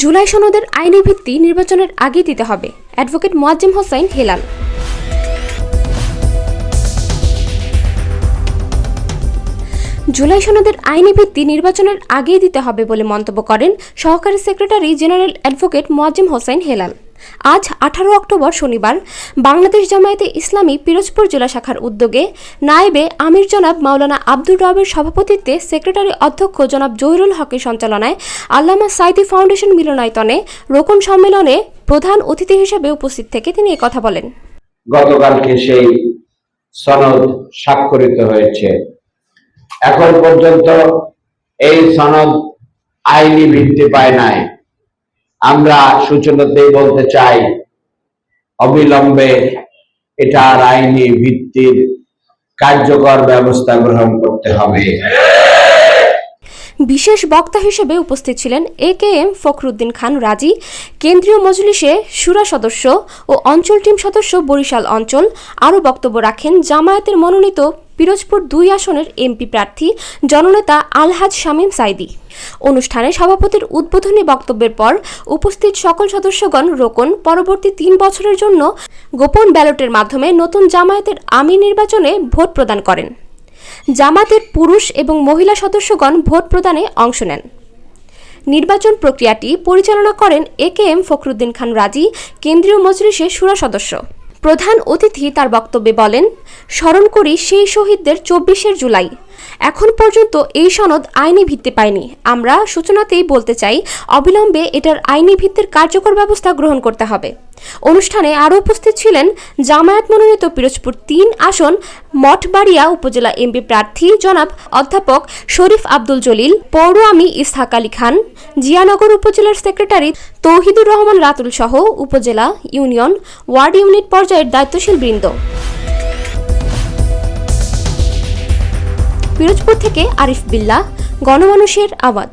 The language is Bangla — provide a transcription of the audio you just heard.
জুলাই সনদের আইনি ভিত্তি নির্বাচনের আগে দিতে হবে। অ্যাডভোকেট মোয়াজ্জেম হোসাইন হেলাল। জুলাই সনদের আইনি ভিত্তি নির্বাচনের আগেই দিতে হবে বলে মন্তব্য করেন সহকারী secretary general advocate Moazzem Hossain Helal. আজ আঠারো অক্টোবর শনিবার বাংলাদেশ জামায়াতে ইসলামী পিরোজপুর জেলা শাখার উদ্যোগে নায়েবে আমির জনাব মাওলানা আব্দুর রবের সভাপতিত্বে সেক্রেটারি অধ্যক্ষ জনাব জহিরুল হকের সঞ্চালনায় আল্লামা সাইদি ফাউন্ডেশন মিলনায়তনে রোকন সম্মেলনে প্রধান অতিথি হিসেবে উপস্থিত থেকে তিনি কথা বলেন। গতকালকে সেই সনদ স্বাক্ষরিত হয়েছে। এখন পর্যন্ত এই সনদ আইনি ভিত্তি পায় নাই। আমরা সূচনাতেই বলতে চাই অবিলম্বে এটার আইনি ভিত্তির কার্যকর ব্যবস্থা গ্রহণ করতে হবে। বিশেষ বক্তা হিসেবে উপস্থিত ছিলেন এ কে এম ফখরুদ্দিন খান রাজি, কেন্দ্রীয় মজলিসে সুরা সদস্য ও অঞ্চল টিম সদস্য বরিশাল অঞ্চল। আরও বক্তব্য রাখেন জামায়াতের মনোনীত পিরোজপুর দুই আসনের এমপি প্রার্থী জননেতা আলহাজ শামীম সাইদি। অনুষ্ঠানে সভাপতির উদ্বোধনী বক্তব্যের পর উপস্থিত সকল সদস্যগণ রোকন। পরবর্তী তিন বছরের জন্য গোপন ব্যালটের মাধ্যমে নতুন জামায়াতের আমির নির্বাচনে ভোট প্রদান করেন। জামাতের পুরুষ এবং মহিলা সদস্যগণ ভোট প্রদানে অংশ নেন। নির্বাচন প্রক্রিয়াটি পরিচালনা করেন এ কে এম ফখরুদ্দিন খান রাজি, কেন্দ্রীয় মজলিসের সুরা সদস্য। প্রধান অতিথি তার বক্তব্যে বলেন, স্মরণ করি সেই শহীদদের চব্বিশের জুলাই। এখন পর্যন্ত এই সনদ আইনি ভিত্তি পায়নি। আমরা সূচনাতেই বলতে চাই, অবিলম্বে এটার আইনি ভিত্তির কার্যকর ব্যবস্থা গ্রহণ করতে হবে। অনুষ্ঠানে আরও উপস্থিত ছিলেন জামায়াত মনোনীত পিরোজপুর তিন আসন, মঠবাড়িয়া উপজেলা এমপি প্রার্থী জনাব অধ্যাপক শরীফ আব্দুল জলিল পৌর ইসহাক আলী খান, জিয়ানগর উপজেলার সেক্রেটারি তৌহিদুর রহমান রাতুল সহ উপজেলা ইউনিয়ন, ওয়ার্ড ইউনিট পর্যায়ের দায়িত্বশীল বৃন্দ। পিরোজপুর থেকে আরিফ বিল্লাহ গণমানুষের আওয়াজ।